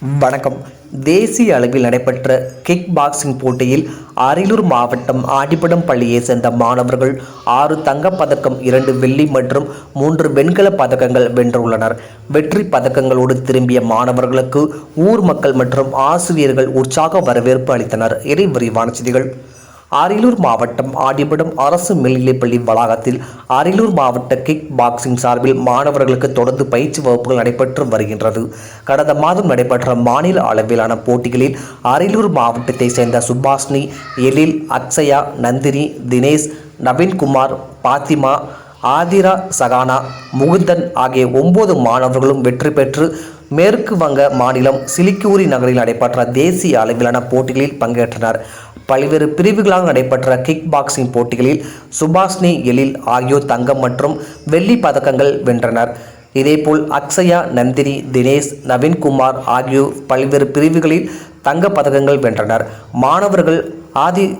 வணக்கம். தேசிய அளவில் நடைபெற்ற கிக் பாக்ஸிங் போட்டியில் அரியலூர் மாவட்டம் ஆடிப்படம் பள்ளியை சேர்ந்த மாணவர்கள் ஆறு தங்கப் பதக்கம் இரண்டு வெள்ளி மற்றும் மூன்று வெண்கலப் பதக்கங்கள் வென்றுள்ளனர். வெற்றி பதக்கங்களோடு திரும்பிய மாணவர்களுக்கு ஊர் மக்கள் மற்றும் ஆசிரியர்கள் உற்சாக வரவேற்பு அளித்தனர். இறை விரிவான செய்திகள். அரியலூர் மாவட்டம் ஆடிபடம் அரசு மேல்நிலைப்பள்ளி வளாகத்தில் அரியலூர் மாவட்ட கிக் பாக்ஸிங் சார்பில் மாணவர்களுக்கு தொடர்ந்து பயிற்சி வகுப்புகள் நடைபெற்று வருகின்றது. கடந்த மாதம் நடைபெற்ற மாநில அளவிலான போட்டிகளில் அரியலூர் மாவட்டத்தை சேர்ந்த சுபாஷினி எழில் அக்ஷயா நந்தினி தினேஷ் நவீன்குமார் பாத்திமா ஆதிரா சகானா முகுந்தன் ஆகிய ஒன்பது மாணவர்களும் வெற்றி பெற்று மேற்கு வங்க மாநிலம் சிலிக்கூரி நகரில் நடைபெற்ற தேசிய அளவிலான போட்டிகளில் பங்கேற்றனர். பல்வேறு பிரிவுகளாக நடைபெற்ற கிக் பாக்ஸிங் போட்டிகளில் சுபாஷ்னி எழில் ஆகியோர் தங்கம் மற்றும் வெள்ளி பதக்கங்கள் வென்றனர். இதேபோல் அக்ஷயா நந்தினி தினேஷ் நவீன்குமார் ஆகியோர் பல்வேறு பிரிவுகளில் தங்கப் பதக்கங்கள் வென்றனர். மாணவர்கள் ஆதி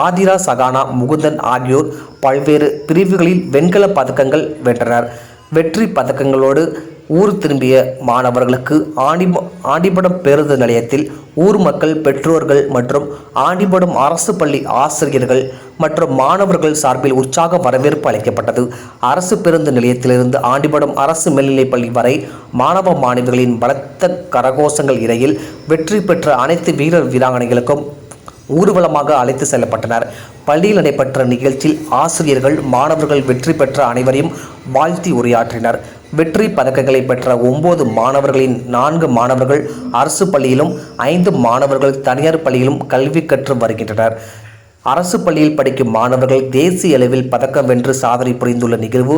ஆதிரா சகானா முகுந்தன் ஆகியோர் பல்வேறு பிரிவுகளில் வெண்கல பதக்கங்கள் வென்றனர். வெற்றி பதக்கங்களோடு ஊர் திரும்பிய மாணவர்களுக்கு ஆண்டி ஆண்டிபடம் பேருந்து நிலையத்தில் ஊர் மக்கள் பெற்றோர்கள் மற்றும் ஆண்டிபடம் அரசு பள்ளி ஆசிரியர்கள் மற்றும் மாணவர்கள் சார்பில் உற்சாக வரவேற்பு அளிக்கப்பட்டது. அரசு பேருந்து நிலையத்திலிருந்து ஆண்டிபடம் அரசு மேல்நிலைப் பள்ளி வரை மாணவ மாணவிகளின் பலத்த கரகோஷங்கள் இடையில் வெற்றி பெற்ற அனைத்து வீரர் வீராங்கனைகளுக்கும் ஊர்வலமாக அழைத்து செல்லப்பட்டனர். பள்ளியில் நடைபெற்ற நிகழ்ச்சியில் ஆசிரியர்கள் மாணவர்கள் வெற்றி பெற்ற அனைவரையும் வாழ்த்தி உரையாற்றினர். வெற்றி பதக்கங்களை பெற்ற ஒன்பது மாணவர்களின் நான்கு மாணவர்கள் அரசு பள்ளியிலும் ஐந்து மாணவர்கள் தனியார் பள்ளியிலும் கல்வி கற்று வருகின்றனர். அரசு பள்ளியில் படிக்கும் மாணவர்கள் தேசிய அளவில் பதக்கம் வென்று சாதனை புரிந்துள்ள நிகழ்வு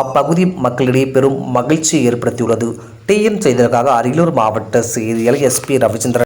அப்பகுதி மக்களிடையே பெரும் மகிழ்ச்சியை ஏற்படுத்தியுள்ளது. டிஎன் செய்திகளுக்காக அரியலூர் மாவட்ட செய்தியாளர் எஸ்பி ரவிச்சந்திரன்.